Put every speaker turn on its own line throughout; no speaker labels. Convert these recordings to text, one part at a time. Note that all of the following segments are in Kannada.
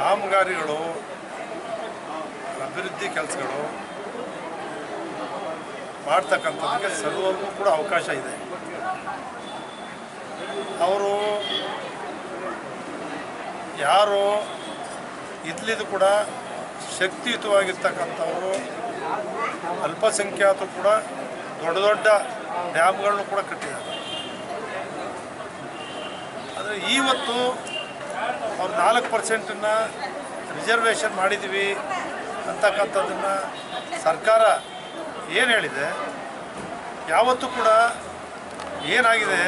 ಕಾಮಗಾರಿಗಳು, ಅಭಿವೃದ್ಧಿ ಕೆಲಸಗಳು ಮಾಡ್ತಕ್ಕಂಥದ್ದಕ್ಕೆ ಸರ್ವರಿಗೂ ಕೂಡ ಅವಕಾಶ ಇದೆ. ಅವರು ಯಾರು ಇದ್ಲಿದ್ದು ಕೂಡ ಶಕ್ತಿಯುತವಾಗಿರ್ತಕ್ಕಂಥವರು, ಅಲ್ಪಸಂಖ್ಯಾತರು ಕೂಡ ದೊಡ್ಡ ದೊಡ್ಡ ಡ್ಯಾಮ್ಗಳನ್ನು ಕೂಡ ಕಟ್ಟಿದ್ದಾರೆ. ಆದರೆ ಇವತ್ತು ನಾಲ್ಕು ಪರ್ಸೆಂಟನ್ನು ರಿಸರ್ವೇಷನ್ ಮಾಡಿದ್ದೀವಿ ಅಂತಕ್ಕಂಥದ್ದನ್ನು ಸರ್ಕಾರ ಏನು ಹೇಳಿದೆ? ಯಾವತ್ತೂ ಕೂಡ ಏನಾಗಿದೆ?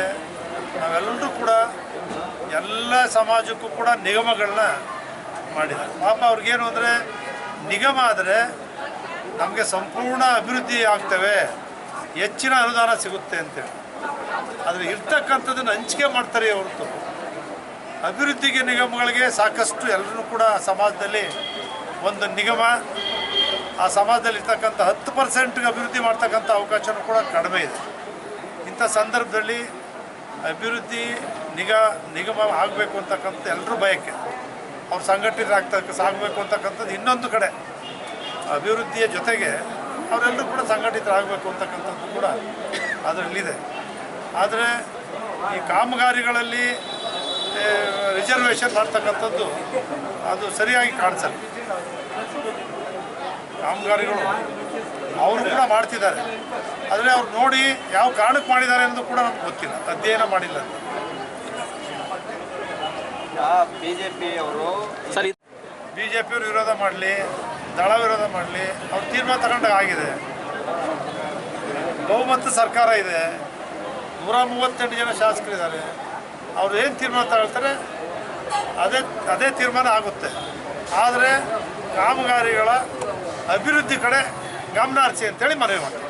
ನಾವೆಲ್ಲರೂ ಕೂಡ ಎಲ್ಲ ಸಮಾಜಕ್ಕೂ ಕೂಡ ನಿಗಮಗಳನ್ನ ಮಾಡಿದ್ದಾರೆ. ಪಾಪ ಅವ್ರಿಗೇನು ಅಂದರೆ ನಿಗಮ ಆದರೆ ನಮಗೆ ಸಂಪೂರ್ಣ ಅಭಿವೃದ್ಧಿ ಆಗ್ತವೆ. ಹೆಚ್ಚಿನ ಅನುದಾನ ಸಿಗುತ್ತೆ ಅಂತೇಳಿ. ಆದರೆ ಇರ್ತಕ್ಕಂಥದ್ದನ್ನು ಹಂಚಿಕೆ ಮಾಡ್ತಾರೆ ಹೊರತು ಅಭಿವೃದ್ಧಿಗೆ ನಿಗಮಗಳಿಗೆ ಸಾಕಷ್ಟು ಎಲ್ಲರೂ ಕೂಡ ಸಮಾಜದಲ್ಲಿ ಒಂದು ನಿಗಮ, ಆ ಸಮಾಜದಲ್ಲಿ ಇರ್ತಕ್ಕಂಥ ಹತ್ತು ಪರ್ಸೆಂಟ್ಗೆ ಅಭಿವೃದ್ಧಿ ಮಾಡ್ತಕ್ಕಂಥ ಅವಕಾಶವೂ ಕೂಡ ಕಡಿಮೆ ಇದೆ. ಇಂಥ ಸಂದರ್ಭದಲ್ಲಿ ಅಭಿವೃದ್ಧಿ ನಿಗಾ, ನಿಗಮ ಆಗಬೇಕು ಅಂತಕ್ಕಂಥ ಎಲ್ಲರೂ ಬಯಕೆ. ಅವ್ರು ಸಂಘಟಿತರಾಗ್ತಕ್ಕ ಸಾಗಬೇಕು ಅಂತಕ್ಕಂಥದ್ದು ಇನ್ನೊಂದು ಕಡೆ. ಅಭಿವೃದ್ಧಿಯ ಜೊತೆಗೆ ಅವರೆಲ್ಲರೂ ಕೂಡ ಸಂಘಟಿತರಾಗಬೇಕು ಅಂತಕ್ಕಂಥದ್ದು ಕೂಡ ಅದರಲ್ಲಿದೆ. ಆದರೆ ಈ ಕಾಮಗಾರಿಗಳಲ್ಲಿ ರಿಸರ್ವೇಷನ್ ಮಾಡ್ತಕ್ಕಂಥದ್ದು ಅದು ಸರಿಯಾಗಿ ಕಾಣಿಸಲ್ಲ. ಕಾಮಗಾರಿಗಳು ಅವರು ಕೂಡ ಮಾಡ್ತಿದ್ದಾರೆ. ಆದರೆ ಅವ್ರು ನೋಡಿ ಯಾವ ಕಾರಣಕ್ಕೆ ಮಾಡಿದ್ದಾರೆ ಅನ್ನೋದು ಕೂಡ ನಮ್ಗೆ ಗೊತ್ತಿಲ್ಲ. ಅಧ್ಯಯನ ಮಾಡಿಲ್ಲ. ಅಂತ
ಬಿಜೆಪಿ ಅವರು
ಸರ್. ಇದು
ಬಿ ಜೆ ಪಿಯವರು ವಿರೋಧ ಮಾಡಲಿ ದಳ ವಿರೋಧ ಮಾಡಲಿ ಅವ್ರು ತೀರ್ಮಾನ ತಗೊಂಡಾಗ ಆಗಿದೆ. ಬಹುಮತ ಸರ್ಕಾರ ಇದೆ. ನೂರ ಮೂವತ್ತೆಂಟು ಜನ ಶಾಸಕರಿದ್ದಾರೆ. ಅವ್ರು ಏನು ತೀರ್ಮಾನ ತಗೊಳ್ತಾರೆ, ಅದೇ ಅದೇ ತೀರ್ಮಾನ ಆಗುತ್ತೆ. ಆದರೆ ಕಾಮಗಾರಿಗಳ ಅಭಿವೃದ್ಧಿ ಕಡೆ ಗಮನ ಹರಿಸಿ ಅಂತೇಳಿ ಮನವಿ ಮಾಡ್ತಾರೆ